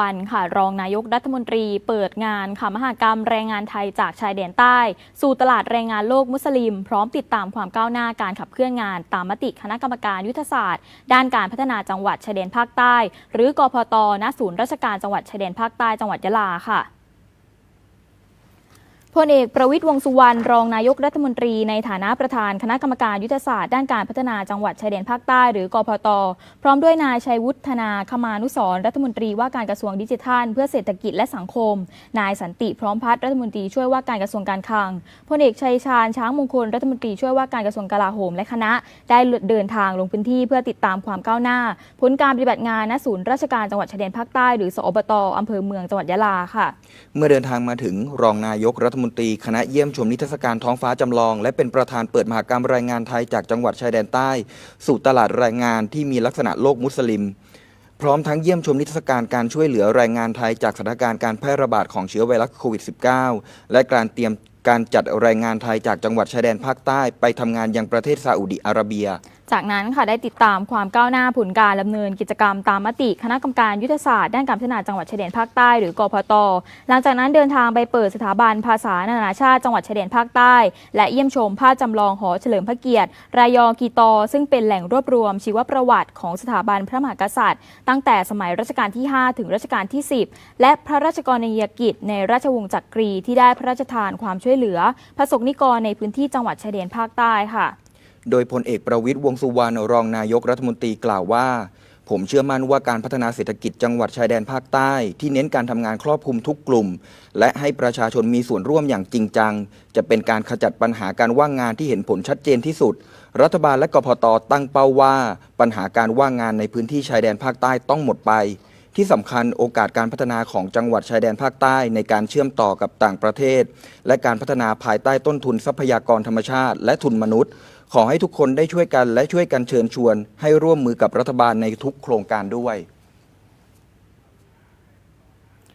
วันค่ะรองนายกรัฐมนตรีเปิดงานค่ะมหากรรมแรงงานไทยจากชายแดนใต้ สู่ตลาดแรงงานโลกมุสลิม พร้อมติดตามความก้าวหน้าการขับเคลื่อนงาน ตามมติคณะกรรมการยุทธศาสตร์ ด้านการพัฒนาจังหวัดชายแดนภาคใต้ หรือกพตณศูนย์ราชการจังหวัดชายแดนภาคใต้จังหวัดยะลาค่ะ พลเอกประวิตยวงสุวรรณรองนายกรัฐมนตรีในฐานะประธานคณะกรรมการยุทธศาสตร์ด้านการพัฒนาจังหวัดชายแดนภาคใต้หรือกพต พร้อมด้วยนายชัยวุฒนาคมานุสรรัฐมนตรีว่าการกระทรวงดิจิทัล เพื่อเศรษฐกิจและสังคม นายสันติพร้อมพัฒน์รัฐมนตรีช่วยว่าการกระทรวงการคลังพลเอกชัยชาญช้างมงคลรัฐมนตรีช่วยว่าการกระทรวงกลาโหมและคณะ ได้เดินทางลงพื้นที่เพื่อติดตามความก้าวหน้า ผลการปฏิบัติงานณศูนย์ราชการจังหวัดชายแดนภาคใต้หรือสอบตอำเภอเมืองจังหวัดยะลาค่ะ เมื่อเดินทางมาถึงรองนายกรัฐมนตรีคณะเยี่ยมชมนิทรรศการท้องฟ้าจำลอง และเป็นประธานเปิดมหากรรมแรงงานไทยจากจังหวัดชายแดนใต้ สู่ตลาดแรงงานที่มีลักษณะโลกมุสลิม พร้อมทั้งเยี่ยมชมนิทรรศการการช่วยเหลือแรงงานไทยจากสถานการณ์การแพร่ระบาดของเชื้อไวรัสโควิด -19 และการเตรียมการจัดแรงงานไทยจากจังหวัดชายแดนภาคใต้ไปทำงานยังประเทศซาอุดิอาระเบียจากนั้นค่ะได้ติดตามความก้าวหน้าผลการดำเนินกิจกรรมตามมติ คณะกรรมการยุทธศาสตร์ด้านการพัฒนาจังหวัดชายแดนภาคใต้หรือกพต หลังจากนั้นเดินทางไปเปิดสถาบันภาษานานาชาติจังหวัดชายแดนภาคใต้ และเยี่ยมชมภาพจำลองหอเฉลิมพระเกียรติรายอกีตอ ซึ่งเป็นแหล่งรวบรวมชีวประวัติของสถาบันพระมหากษัตริย์ ตั้งแต่สมัยรัชกาลที่ 5 ถึงรัชกาลที่ 10 และพระราชกรณียกิจในราชวงศ์จักรีที่ได้พระราชทานความช่วยเหลือ พระสงฆ์นิกรในพื้นที่จังหวัดชายแดนภาคใต้ค่ะ โดยพลเอกประวิตยวงสุวรรณรองนายกรัฐมนตรีกล่าวว่า ผมเชื่อมั่นว่าการพัฒนาเศรษฐกิจจังหวัดชายแดนภาคใต้ ที่เน้นการทำงานครอบคลุมทุกกลุ่ม และให้ประชาชนมีส่วนร่วมอย่างจริงจัง จะเป็นการขจัดปัญหาการว่างงานที่เห็นผลชัดเจนที่สุด รัฐบาลและกพตตั้งเป้าว่า ปัญหาการว่างงานในพื้นที่ชายแดนภาคใต้ต้องหมดไป ที่สำคัญโอกาสการพัฒนาของจังหวัดชายแดนภาคใต้ในการเชื่อมต่อกับต่างประเทศ และการพัฒนาภายใต้ต้นทุนทรัพยากรธรรมชาติ และทุนมนุษย์ ขอให้ทุกคนได้ช่วยกันและช่วยกันเชิญชวน ให้ร่วมมือกับรัฐบาลในทุกโครงการด้วย